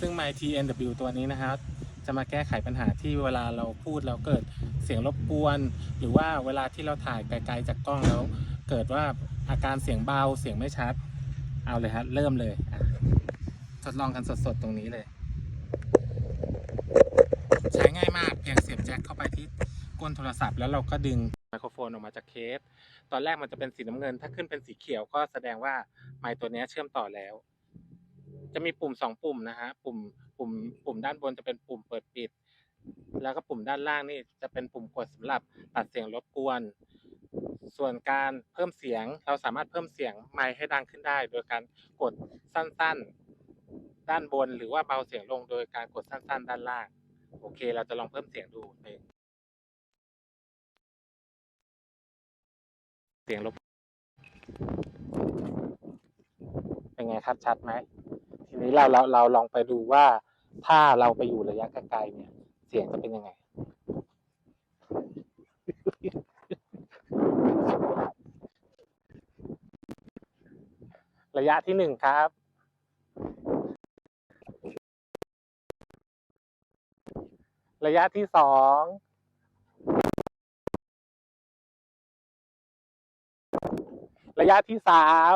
ซึ่ง My TNW ตัวนี้นะครับจะมาแก้ไขปัญหาที่เวลาเราพูดแล้วเกิดเสียงรบกวน หรือว่าเวลาที่เราถ่ายไกลๆจากกล้องแล้ว เกิดว่าอาการเสียงเบาเสียงไม่ชัด เอาเลยฮะเริ่มเลยทดลองกันสดๆตรงนี้เลย ใช้ง่ายมากเพียงเสียบแจ็คเข้าไปที่ก้นโทรศัพท์แล้วเราก็ดึงไมโครโฟนออกมาจากเคส ตอนแรกมันจะเป็นสีน้ำเงิน ถ้าขึ้นเป็นสีเขียวก็แสดงว่าไมค์ตัวนี้เชื่อมต่อแล้ว จะมีปุ่มสองปุ่มนะฮะปุ่มปุ่มปุ่มด้านบนจะเป็นปุ่มเปิดปิด แล้วก็ปุ่มด้านล่างนี่จะเป็นปุ่มกดสำหรับตัดเสียงรบกวน ส่วนการเพิ่มเสียงเราสามารถเพิ่มเสียงไมค์ให้ดังขึ้นได้ โดยการกดสั้นๆ ด้านบน หรือว่าเบาเสียงลงโดยการกดสั้น ๆ ด้านล่าง โอเค เราจะลองเพิ่มเสียงดูเสียงรบเป็นไงครับชัดไหม นี้เราเราเราลองไปดูว่า ถ้าเราไปอยู่ระยะไกลๆเนี่ย เสียงจะเป็นยังไง ระยะที่หนึ่งครับระยะที่สองระยะที่สาม